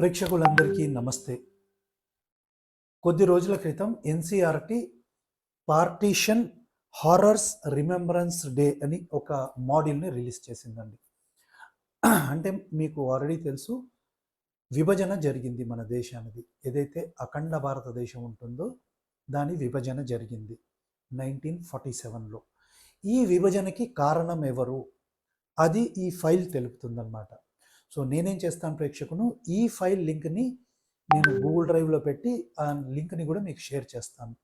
ప్రేక్షకులందరికీ నమస్తే. కొద్ది రోజుల క్రితం NCERT partition horrors remembrance day అని ఒక మాడ్యూల్ని రిలీజ్ చేసిందండి. అంటే మీకు ఆల్రెడీ తెలుసు విభజన జరిగింది మన దేశానికి ఏదైతే అఖండ భారతదేశం ఉంటుందో దాని విభజన జరిగింది నైన్టీన్ ఫార్టీ సెవెన్లో. ఈ విభజనకి కారణం ఎవరు? అది ఈ ఫైల్ తెలుపుతుందన్నమాట. సో నేనేం చేస్తాను ప్రేక్షకును ఈ ఫైల్ లింక్ని నేను గూగుల్ డ్రైవ్లో పెట్టి ఆ లింక్ని కూడా మీకు షేర్ చేస్తాను.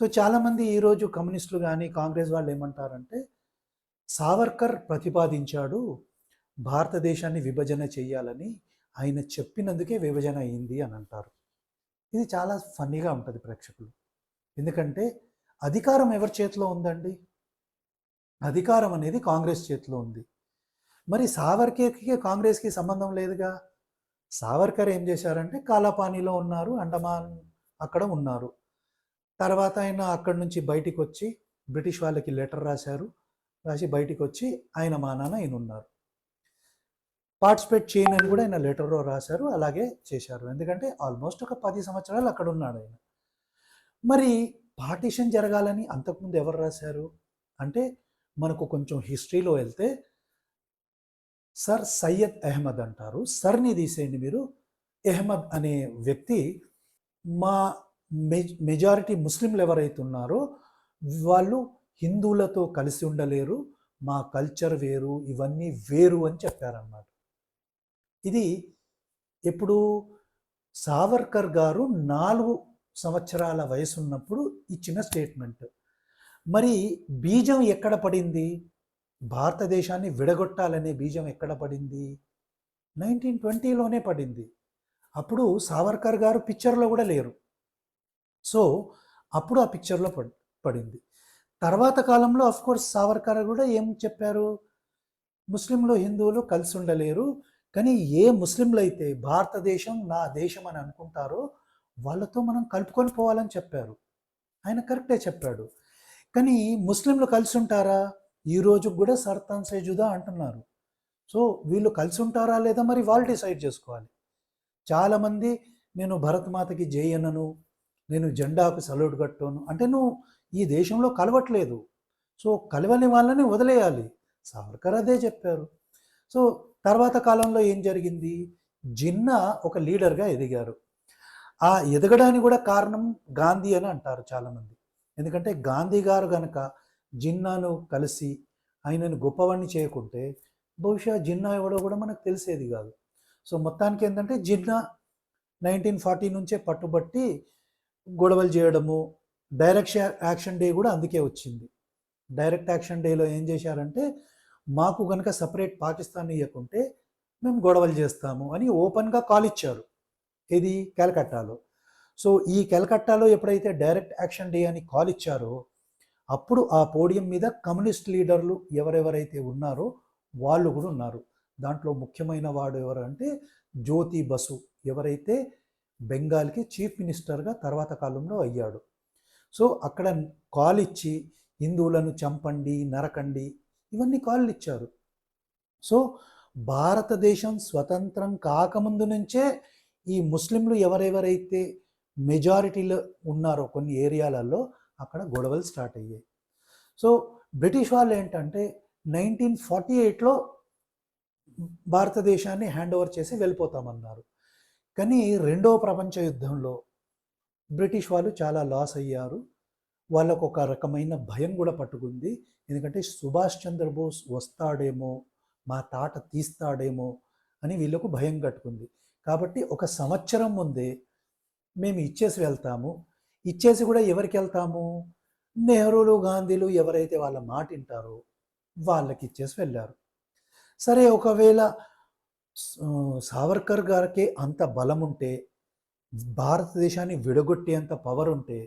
సో చాలామంది ఈరోజు కమ్యూనిస్టులు కానీ కాంగ్రెస్ వాళ్ళు ఏమంటారంటే సావర్కర్ ప్రతిపాదించాడు భారతదేశాన్ని విభజన చేయాలని ఆయన చెప్పినందుకే విభజన అయింది అని అంటారు. ఇది చాలా ఫన్నీగా ఉంటుంది ప్రేక్షకులు. ఎందుకంటే అధికారం ఎవరి చేతిలో ఉందండి? అధికారం అనేది కాంగ్రెస్ చేతిలో ఉంది. మరి సావర్కర్కి కాంగ్రెస్కి సంబంధం లేదుగా? సావర్కర్ ఏం చేశారంటే కాలాపానీలో ఉన్నారు అండమాన్ అక్కడ ఉన్నారు. తర్వాత ఆయన అక్కడి నుంచి బయటికి వచ్చి బ్రిటిష్ వాళ్ళకి లెటర్ రాశారు. రాసి బయటికి వచ్చి ఆయన మా నాన్న ఆయన ఉన్నారు. పార్టిసిపేట్ చేయను అని కూడా ఆయన లెటర్లో రాశారు అలాగే చేశారు. ఎందుకంటే ఆల్మోస్ట్ ఒక పది సంవత్సరాలు అక్కడ ఉన్నాడు ఆయన. మరి పార్టీషన్ జరగాలని అంతకుముందు ఎవరు రాశారు? అంటే మనకు కొంచెం హిస్టరీలో వెళ్తే సర్ సయ్యద్ అహ్మద్ అంటారు. సర్ని తీసేయండి మీరు. అహ్మద్ అనే వ్యక్తి మా మెజ్ మెజారిటీ ముస్లింలు ఎవరైతే ఉన్నారో వాళ్ళు హిందువులతో కలిసి ఉండలేరు. మా కల్చర్ వేరు ఇవన్నీ వేరు అని చెప్పారన్నమాట. ఇది ఎప్పుడు సావర్కర్ గారు నాలుగు సంవత్సరాల వయసు ఉన్నప్పుడు ఇచ్చిన స్టేట్మెంట్. మరి బీజం ఎక్కడ పడింది? భారతదేశాన్ని విడగొట్టాలనే బీజం ఎక్కడ పడింది? నైన్టీన్ ట్వంటీలోనే పడింది. అప్పుడు సావర్కర్ గారు పిక్చర్లో కూడా లేరు. సో అప్పుడు ఆ పిక్చర్లో పడ్ పడింది. తర్వాత కాలంలో అఫ్ కోర్స్ సావర్కర్ కూడా ఏం చెప్పారు? ముస్లింలు హిందువులు కలిసి ఉండలేరు. కానీ ఏ ముస్లింలు అయితే భారతదేశం నా దేశం అని అనుకుంటారో వాళ్ళతో మనం కలుపుకొని పోవాలని చెప్పారు. ఆయన కరెక్టే చెప్పాడు. కానీ ముస్లింలు కలిసి ఉంటారా? ఈ రోజు కూడా సర్తాన్ సేజుదా అంటున్నారు. సో వీళ్ళు కలిసి ఉంటారా లేదా మరి వాళ్ళు డిసైడ్ చేసుకోవాలి. చాలామంది నేను భరతమాతకి జై అనను నేను జెండాకు సల్యూట్ కట్టను అంటే నువ్వు ఈ దేశంలో కలవట్లేదు. సో కలవని వాళ్ళని వదిలేయాలి. సావర్కర్ అదే చెప్పారు. సో తర్వాత కాలంలో ఏం జరిగింది? జిన్నా ఒక లీడర్గా ఎదిగారు. ఆ ఎదగడానికి కూడా కారణం గాంధీ అని అంటారు చాలామంది. ఎందుకంటే గాంధీ గారు కనుక జిన్నాను కలిసి ఆయనను గొప్పవాణ్ణి చేయకుంటే బహుశా జిన్నా ఎవడో కూడా మనకు తెలిసేది కాదు. సో మొత్తానికి ఏంటంటే జిన్నా నైన్టీన్ ఫార్టీ నుంచే పట్టుబట్టి గొడవలు చేయడము డైరెక్ట్ యాక్షన్ డే కూడా అందుకే వచ్చింది. డైరెక్ట్ యాక్షన్ డేలో ఏం చేశారంటే మాకు కనుక సపరేట్ పాకిస్తాన్ ఇవ్వకుంటే మేము గొడవలు చేస్తాము అని ఓపెన్గా కాల్ ఇచ్చారు. ఇది కలకట్టాలో సో ఈ కలకట్టాలో ఎప్పుడైతే డైరెక్ట్ యాక్షన్ డే అని కాల్ ఇచ్చారో అప్పుడు ఆ పోడియం మీద కమ్యూనిస్ట్ లీడర్లు ఎవరెవరైతే ఉన్నారో వాళ్ళు కూడా ఉన్నారు. దాంట్లో ముఖ్యమైన వాడు ఎవరంటే జ్యోతి బసు. ఎవరైతే బెంగాల్కి చీఫ్ మినిస్టర్గా తర్వాత కాలంలో అయ్యాడు. సో అక్కడ కాల్ ఇచ్చి హిందువులను చంపండి నరకండి ఇవన్నీ కాళ్ళు ఇచ్చారు. సో భారతదేశం స్వతంత్రం కాకముందు నుంచే ఈ ముస్లింలు ఎవరెవరైతే మెజారిటీలో ఉన్నారో కొన్ని ఏరియాలలో అక్కడ గొడవలు స్టార్ట్ అయ్యాయి. సో బ్రిటిష్ వాళ్ళు ఏంటంటే నైన్టీన్ ఫార్టీ ఎయిట్లో భారతదేశాన్ని హ్యాండ్ ఓవర్ చేసి వెళ్ళిపోతామన్నారు. కానీ రెండవ ప్రపంచ యుద్ధంలో బ్రిటిష్ వాళ్ళు చాలా లాస్ అయ్యారు. వాళ్ళకు ఒక రకమైన భయం కూడా పట్టుకుంది. ఎందుకంటే సుభాష్ చంద్రబోస్ వస్తాడేమో మా తాట తీస్తాడేమో అని వీళ్ళకు భయం కట్టుకుంది. కాబట్టి ఒక సంవత్సరం ముందే మేము ఇచ్చేసి వెళ్తాము. ఇచ్చేసి కూడా ఎవరికి వెళ్తాము? నెహ్రూలు గాంధీలు ఎవరైతే వాళ్ళ మాట వింటారో వాళ్ళకి ఇచ్చేసి వెళ్ళారు. సరే ఒకవేళ సావర్కర్ గారికి అంత బలం ఉంటే భారతదేశాన్ని విడగొట్టేంత పవర్ ఉంటే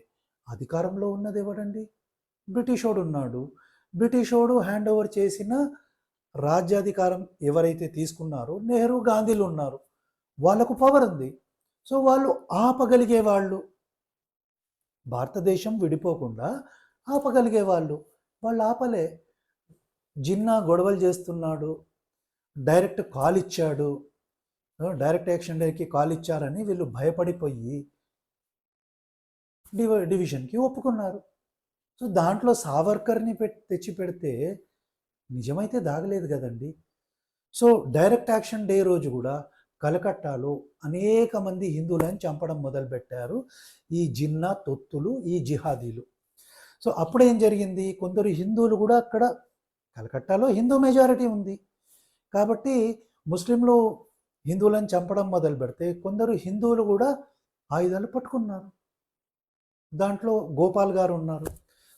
అధికారంలో ఉన్నది ఎవడండి? బ్రిటిషోడు ఉన్నాడు. బ్రిటిషోడు హ్యాండ్ ఓవర్ చేసిన రాజ్యాధికారం ఎవరైతే తీసుకున్నారో నెహ్రూ గాంధీలు ఉన్నారు. వాళ్ళకు పవర్ ఉంది. సో వాళ్ళు ఆపగలిగే వాళ్ళు భారతదేశం విడిపోకుండా ఆపగలిగే వాళ్ళు వాళ్ళు ఆపలే జిన్నా గొడవలు చేస్తున్నాడు. డైరెక్ట్ కాల్ ఇచ్చాడు. డైరెక్ట్ యాక్షన్ డేకి కాల్ ఇచ్చారని వీళ్ళు భయపడిపోయి డివ డివిజన్కి ఒప్పుకున్నారు. సో దాంట్లో సావర్కర్ని పెట్టి తెచ్చి పెడితే నిజమైతే దాగలేదు కదండి. సో డైరెక్ట్ యాక్షన్ డే రోజు కూడా కలకట్టాలో అనేక మంది హిందువులను చంపడం మొదలుపెట్టారు. ఈ జిన్నా తొత్తులు ఈ జిహాదీలు. సో అప్పుడు ఏం జరిగింది? కొందరు హిందువులు కూడా అక్కడ కలకట్టాలో హిందూ మెజారిటీ ఉంది. కాబట్టి ముస్లింలు హిందువులను చంపడం మొదలు పెడితే కొందరు హిందువులు కూడా ఆయుధాలు పట్టుకున్నారు. దాంట్లో గోపాల్ గారు ఉన్నారు.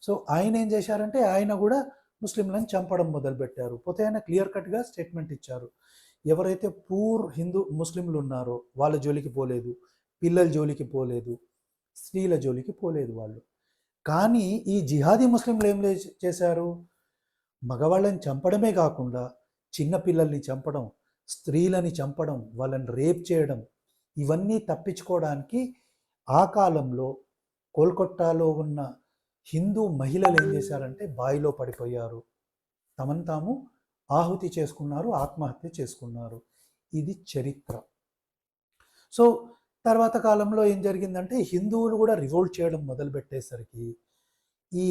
సో ఆయన ఏం చేశారంటే ఆయన కూడా ముస్లింలను చంపడం మొదలుపెట్టారు. పోతే ఆయన క్లియర్ కట్గా స్టేట్మెంట్ ఇచ్చారు. ఎవరైతే పూర్ హిందూ ముస్లింలు ఉన్నారో వాళ్ళ జోలికి పోలేదు పిల్లల జోలికి పోలేదు స్త్రీల జోలికి పోలేదు వాళ్ళు. కానీ ఈ జిహాదీ ముస్లింలు ఏం లే- చేశారు? మగవాళ్ళని చంపడమే కాకుండా చిన్నపిల్లల్ని చంపడం స్త్రీలని చంపడం వాళ్ళని రేప్ చేయడం ఇవన్నీ తప్పించుకోవడానికి ఆ కాలంలో కోల్కొట్టాలో ఉన్న హిందూ మహిళలు ఏం చేశారంటే బావిలో పడిపోయారు. తమను తాము ఆహుతి చేసుకున్నారు ఆత్మహత్య చేసుకున్నారు. ఇది చరిత్ర. సో తర్వాత కాలంలో ఏం జరిగిందంటే హిందువులు కూడా రివోల్ట్ చేయడం మొదలుపెట్టేసరికి ఈ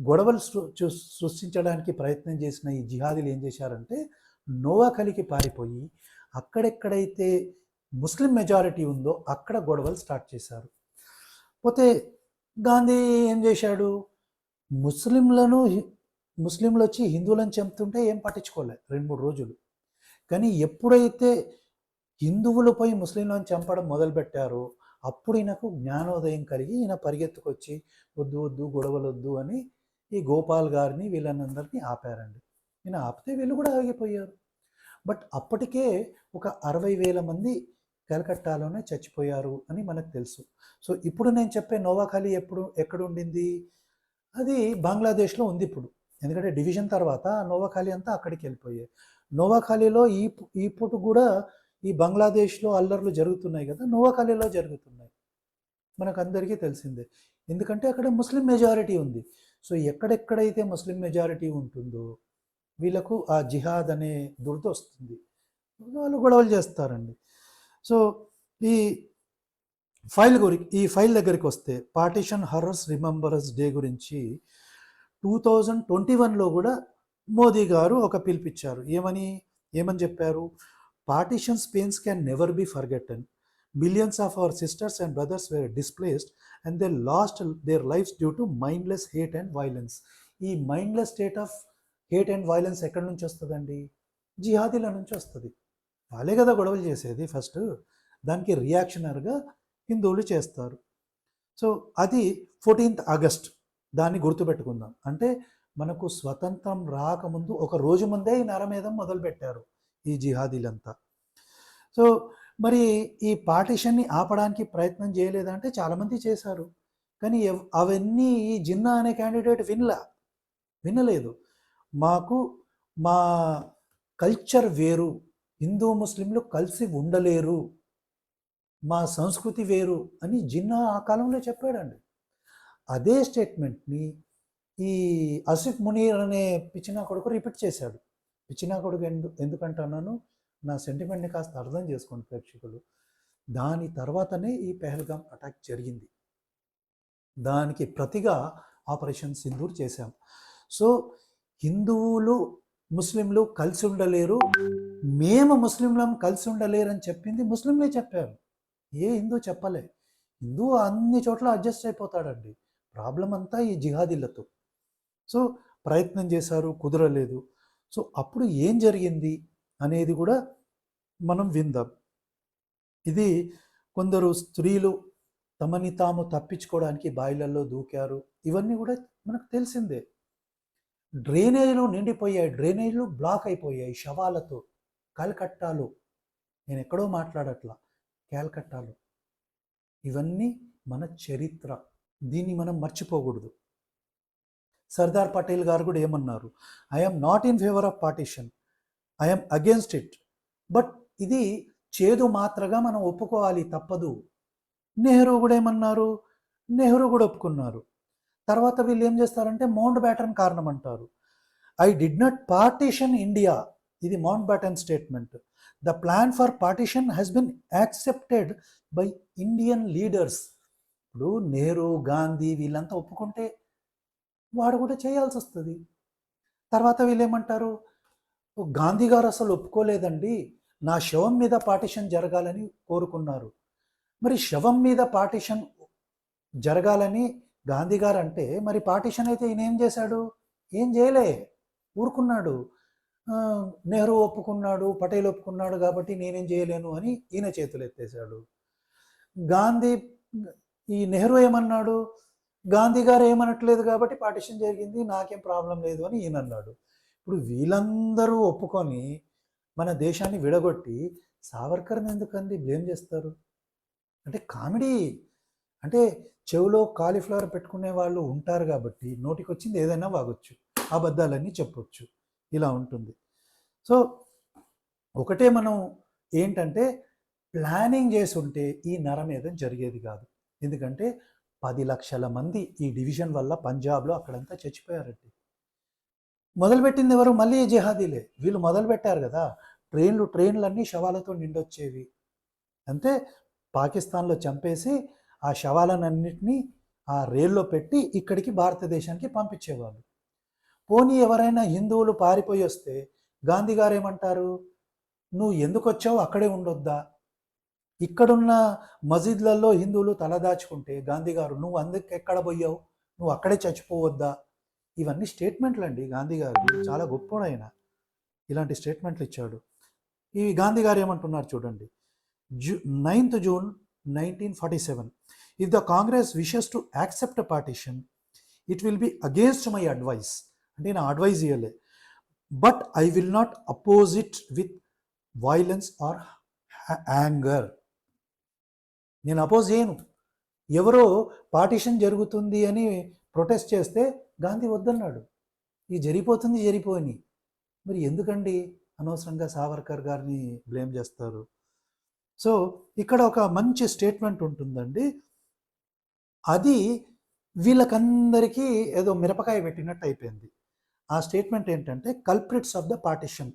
గొడవలు సృ- సృష్టించడానికి ప్రయత్నం చేసిన ఈ జిహాదీలు ఏం చేశారంటే నోవాఖలికి పారిపోయి అక్కడెక్కడైతే ముస్లిం మెజారిటీ ఉందో అక్కడ గొడవలు స్టార్ట్ చేశారు. పోతే గాంధీ ఏం చేశాడు? ముస్లింలను ముస్లింలు వచ్చి హిందువులను చంపుతుంటే ఏం పట్టించుకోలేదు రెండు మూడు రోజులు. కానీ ఎప్పుడైతే హిందువులపై ముస్లింలను చంపడం మొదలుపెట్టారో అప్పుడు ఈయనకు జ్ఞానోదయం కలిగి ఈయన పరిగెత్తుకొచ్చి వద్దు వద్దు గొడవలు వద్దు అని ఈ గోపాల్ గారిని వీళ్ళందరినీ ఆపారండి. ఈయన ఆపితే వీళ్ళు కూడా ఆగిపోయారు. బట్ అప్పటికే ఒక అరవై వేల మంది కలకట్టాలోనే చచ్చిపోయారు అని మనకు తెలుసు. సో ఇప్పుడు నేను చెప్పే నోవాఖాళీ ఎప్పుడు ఎక్కడ ఉండింది అది బంగ్లాదేశ్లో ఉంది ఇప్పుడు. ఎందుకంటే డివిజన్ తర్వాత నోవాఖాళీ అంతా అక్కడికి వెళ్ళిపోయాయి. నోవాఖాళీలో ఈ ఇప్పుడు కూడా ఈ బంగ్లాదేశ్లో అల్లర్లు జరుగుతున్నాయి కదా నోవాఖాళీలో జరుగుతున్నాయి. మనకు అందరికీ తెలిసిందే. ఎందుకంటే అక్కడ ముస్లిం మెజారిటీ ఉంది. సో ఎక్కడెక్కడైతే ముస్లిం మెజారిటీ ఉంటుందో వీళ్ళకు ఆ జిహాద్ అనే దురద వస్తుంది. వాళ్ళు గొడవలు చేస్తారండి. సో ఈ ఫైల్ గురి ఈ ఫైల్ దగ్గరికి వస్తే పార్టీషన్ హర్రస్ రిమెంబరస్ డే గురించి టూ థౌజండ్ ట్వంటీ వన్లో కూడా మోదీ గారు ఒక పిలిపించారు ఏమని? ఏమని చెప్పారు? Partitions pains can never be forgotten millions of our sisters and brothers were displaced and they lost their lifes due to mindless hate and violence ఈ mindless state of hate and violence ఎక్కడి నుంచి వస్తుందండి? జిహాదీల నుంచి వస్తుంది. వాళ్ళే కదా గొడవలు చేసేది ఫస్ట్. దానికి రియాక్షనర్గా హిందువులు చేస్తారు. సో అది ఫోర్టీన్త్ ఆగస్ట్ దాన్ని గుర్తుపెట్టుకుందాం. అంటే మనకు స్వతంత్రం రాకముందు ఒక రోజు ముందే ఈ నరమేధం మొదలుపెట్టారు ఈ జిహాదీలంతా. సో మరి ఈ పార్టీషన్ని ఆపడానికి ప్రయత్నం చేయలేదంటే చాలామంది చేశారు. కానీ ఎవ్- అవన్నీ ఈ జిన్నా అనే క్యాండిడేట్ వినలా వినలేదు. మాకు మా కల్చర్ వేరు హిందూ ముస్లింలు కలిసి ఉండలేరు మా సంస్కృతి వేరు అని జిన్నా ఆ కాలంలో చెప్పాడండి. అదే స్టేట్మెంట్ని ఈ అసిఫ్ మునీర్ అనే పిచ్చినా కొడుకు రిపీట్ చేశాడు. పిచ్చినా కొడుకు ఎందు ఎందుకంటున్నాను? నా సెంటిమెంట్ని కాస్త అర్థం చేసుకోండి ప్రేక్షకులు. దాని తర్వాతనే ఈ పెహల్గాం అటాక్ జరిగింది. దానికి ప్రతిగా ఆపరేషన్ సింధూర్ చేశాం. సో హిందువులు ముస్లింలు కలిసి ఉండలేరు. మేము ముస్లింలం కలిసి ఉండలేరు అని చెప్పింది ముస్లింలే చెప్పారు. ఏ హిందూ చెప్పలే? హిందూ అన్ని చోట్ల అడ్జస్ట్ అయిపోతాడండి. ప్రాబ్లం అంతా ఈ జిహాదీలతో. సో ప్రయత్నం చేశారు కుదరలేదు. సో అప్పుడు ఏం జరిగింది అనేది కూడా మనం విందాం. ఇది కొందరు స్త్రీలు తమని తాము తప్పించుకోవడానికి బాయిలల్లో దూకారు. ఇవన్నీ కూడా మనకు తెలిసిందే. డ్రైనేజీలు నిండిపోయాయి డ్రైనేజీలు బ్లాక్ అయిపోయాయి శవాలతో కలకట్టాలు. నేను ఎక్కడో మాట్లాడట్లా క్యాల్కట్టాలు ఇవన్నీ మన చరిత్ర. దీన్ని మనం మర్చిపోకూడదు. సర్దార్ పటేల్ గారు కూడా ఏమన్నారు? I'm not in favour of partition I'm against it but ఇది చేదు మాత్రగా మనం ఒప్పుకోవాలి తప్పదు. నెహ్రూ కూడా ఏమన్నారు? నెహ్రూ కూడా ఒప్పుకున్నారు. తర్వాత వీళ్ళు ఏం చేస్తారంటే మౌంట్ బ్యాటన్ కారణం అంటారు. I did not partition India ఇది Mountbatten statement. The plan for partition has been accepted by Indian leaders ఇప్పుడు నెహ్రూ గాంధీ వీళ్ళంతా ఒప్పుకుంటే వాడు కూడా చేయాల్సి వస్తుంది తర్వాత వీళ్ళు ఏమంటారు గాంధీ గారు అసలు ఒప్పుకోలేదండి. నా శవం మీద పార్టిషన్ జరగాలని కోరుకున్నారు. మరి శవం మీద పార్టిషన్ జరగాలని గాంధీ గారు అంటే మరి పార్టిషన్ అయితే ఈయన ఏం చేశాడు? ఏం చేయలే. ఊరుకున్నాడు. నెహ్రూ ఒప్పుకున్నాడు పటేల్ ఒప్పుకున్నాడు కాబట్టి నేనేం చేయలేను అని ఈయన చేతులు ఎత్తేసాడు గాంధీ ఈ నెహ్రూ ఏమన్నాడు? గాంధీ గారు ఏమనట్లేదు కాబట్టి పార్టిషన్ జరిగింది నాకేం ప్రాబ్లం లేదు అని ఈయన అన్నాడు. ఇప్పుడు వీళ్ళందరూ ఒప్పుకొని మన దేశాన్ని విడగొట్టి సావర్కర్ని ఎందుకండి బ్లేమ్ చేస్తారు? అంటే కామెడీ. అంటే చెవిలో కాలీఫ్లవర్ పెట్టుకునే వాళ్ళు ఉంటారు కాబట్టి నోటికి వచ్చింది ఏదైనా వాగొచ్చు అబద్ధాలన్నీ చెప్పొచ్చు. ఇలా ఉంటుంది. సో ఒకటే మనం ఏంటంటే ప్లానింగ్ చేసి ఉంటే ఈ ఏదైనా జరిగేది కాదు. ఎందుకంటే పది లక్షల మంది ఈ డివిజన్ వల్ల పంజాబ్లో అక్కడంతా చచ్చిపోయారండి. మొదలుపెట్టింది ఎవరు? మళ్ళీ జిహాదీలే. వీళ్ళు మొదలుపెట్టారు కదా. ట్రైన్లు ట్రైన్లన్నీ శవాలతో నిండొచ్చేవి. అంతే పాకిస్తాన్లో చంపేసి ఆ శవాలనన్నింటినీ ఆ రైల్లో పెట్టి ఇక్కడికి భారతదేశానికి పంపించేవాళ్ళు. పోనీ ఎవరైనా హిందువులు పారిపోయి వస్తే గాంధీ గారు ఏమంటారు? నువ్వు ఎందుకు వచ్చావు అక్కడే ఉండొద్దా? ఇక్కడున్న మసీద్లలో హిందువులు తలదాచుకుంటే గాంధీ గారు నువ్వు అందుకు ఎక్కడ పోయావు? నువ్వు అక్కడే చచ్చిపోవద్దా? ఇవన్నీ స్టేట్మెంట్లు అండి గాంధీ గారు. చాలా గొప్పోడు ఆయన ఇలాంటి స్టేట్మెంట్లు ఇచ్చాడు. ఈ గాంధీ గారు ఏమంటున్నారు చూడండి. Zoo ninth June nineteen forty seven. If the Congress wishes to accept partition it will be against my advice అంటే నా అడ్వైజ్ ఇవ్వలే but I will not oppose it with violence or anger నేను అపోజ్ చేయను. ఎవరో partition జరుగుతుంది అని protest చేస్తే గాంధీ వద్దన్నాడు. ఇది జరిగిపోతుంది జరిగిపోయి మరి ఎందుకండి అనవసరంగా సావర్కర్ గారిని బ్లేమ్ చేస్తారు? సో ఇక్కడ ఒక మంచి స్టేట్మెంట్ ఉంటుందండి. అది వీళ్ళకందరికీ ఏదో మిరపకాయ పెట్టినట్టు అయిపోయింది. ఆ స్టేట్మెంట్ ఏంటంటే culprits of the partition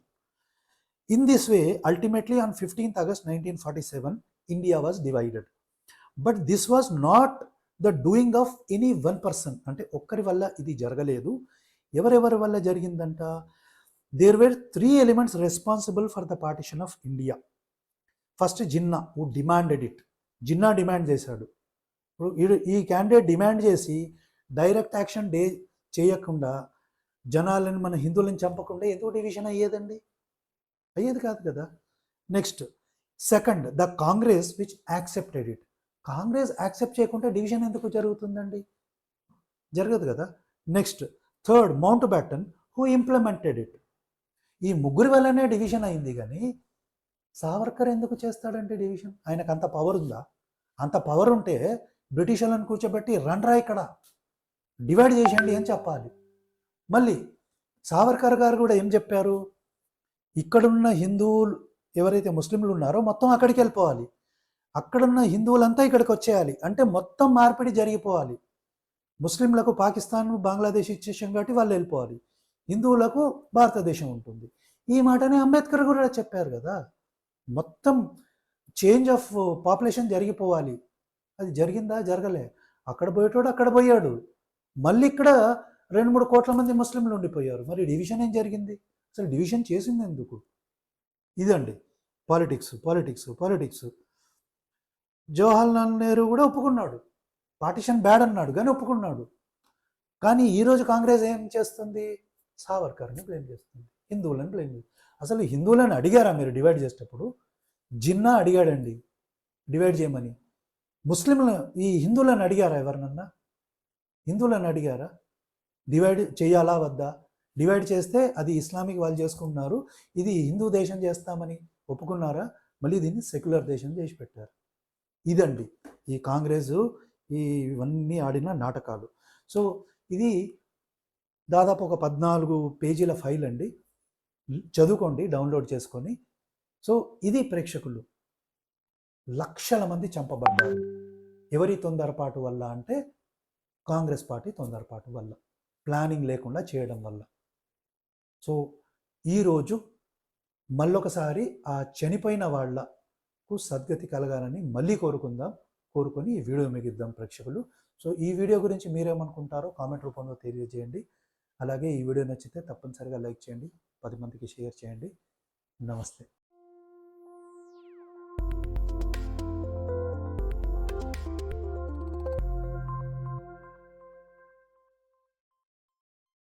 in this way ultimately on fifteenth August nineteen forty seven India was divided but this was not the doing of any one person అంటే ఒక్కరి వల్ల ఇది జరగలేదు. ఎవరెవరి వల్ల జరిగిందంట? There were three elements responsible for the partition of India first Jinnah who demanded it Jinnah demand చేశాడు. ఇప్పుడు ఈ క్యాండిడేట్ డిమాండ్ చేసి డైరెక్ట్ యాక్షన్ డే చేయకుండా జనాలను మన హిందువులను చంపకుండా ఎందుకు డివిజన్ అయ్యేదండి? అయ్యేది కాదు కదా. Next second the Congress which accepted it Congress accept చేయకుండా డివిజన్ ఎందుకు జరుగుతుందండి? జరగదు కదా. Next third Mountbatten who implemented it. ఈ ముగ్గురి వల్లనే డివిజన్ అయింది కానీ సావర్కర్ ఎందుకు చేస్తాడంటే డివిజన్? ఆయనకు అంత పవర్ ఉందా? అంత పవర్ ఉంటే బ్రిటిష్ వాళ్ళని కూర్చోబెట్టి రండ్రా ఇక్కడ. డివైడ్ చేసేయండి అని చెప్పాలి. మళ్ళీ సావర్కర్ గారు కూడా ఏం చెప్పారు? ఇక్కడున్న హిందువులు ఎవరైతే ముస్లింలు ఉన్నారో మొత్తం అక్కడికి వెళ్ళిపోవాలి. అక్కడున్న హిందువులంతా ఇక్కడికి వచ్చేయాలి. అంటే మొత్తం మార్పిడి జరిగిపోవాలి. ముస్లింలకు పాకిస్తాన్ బంగ్లాదేశ్ ఇచ్చేసాం కాబట్టి వాళ్ళు వెళ్ళిపోవాలి. హిందువులకు భారతదేశం ఉంటుంది. ఈ మాటని అంబేద్కర్ కూడా చెప్పారు కదా. మొత్తం చేంజ్ ఆఫ్ పాపులేషన్ జరిగిపోవాలి. అది జరిగిందా? జరగలే. అక్కడ పోయేటోడు అక్కడ పోయాడు. మళ్ళీ ఇక్కడ రెండు మూడు కోట్ల మంది ముస్లింలు ఉండిపోయారు. మరి డివిజన్ ఏం జరిగింది? అసలు డివిజన్ చేసింది ఎందుకు? ఇదండి. Politics politics politics. Jawaharlal Nehru కూడా ఒప్పుకున్నాడు. పార్టిషన్ బ్యాడ్ అన్నాడు కానీ ఒప్పుకున్నాడు. కానీ ఈరోజు కాంగ్రెస్ ఏం చేస్తుంది? సావర్కర్ని బ్లేమ్ చేస్తుంది. హిందువులను బ్లేమ్ చేస్తుంది. అసలు హిందువులను అడిగారా మీరు డివైడ్ చేసేటప్పుడు? జిన్నా అడిగాడండి డివైడ్ చేయమని. ముస్లింలు ఈ హిందువులను అడిగారా ఎవరినన్నా? హిందువులను అడిగారా? డివైడ్ చేయాలా వద్దా? డివైడ్ చేస్తే అది ఇస్లామిక్ వాళ్ళు చేసుకుంటున్నారు. ఇది హిందూ దేశం చేస్తామని ఒప్పుకున్నారా? మళ్ళీ దీన్ని సెక్యులర్ దేశం చేసి పెట్టారు. ఇదండి. ఈ కాంగ్రెస్ ఈ ఇవన్నీ ఆడిన నాటకాలు. సో ఇది దాదాపు ఒక పద్నాలుగు పేజీల ఫైల్ అండి. చదువుకోండి డౌన్లోడ్ చేసుకొని. సో ఇది ప్రేక్షకులు. లక్షల మంది చంపబడ్డారు. ఎవరి తొందరపాటు వల్ల అంటే కాంగ్రెస్ పార్టీ తొందరపాటు వల్ల. ప్లానింగ్ లేకుండా చేయడం వల్ల. సో ఈరోజు మళ్ళొకసారి ఆ చనిపోయిన వాళ్ళ వాళ్ళకు సద్గతి కలగాలని మళ్ళీ కోరుకుందాం. కోరుకొని ఈ వీడియో మిగిద్దాం ప్రేక్షకులు. సో ఈ వీడియో గురించి మీరేమనుకుంటారో కామెంట్ రూపంలో తెలియజేయండి. అలాగే ఈ వీడియో నచ్చితే తప్పనిసరిగా లైక్ చేయండి. పది మందికి షేర్ చేయండి. నమస్తే.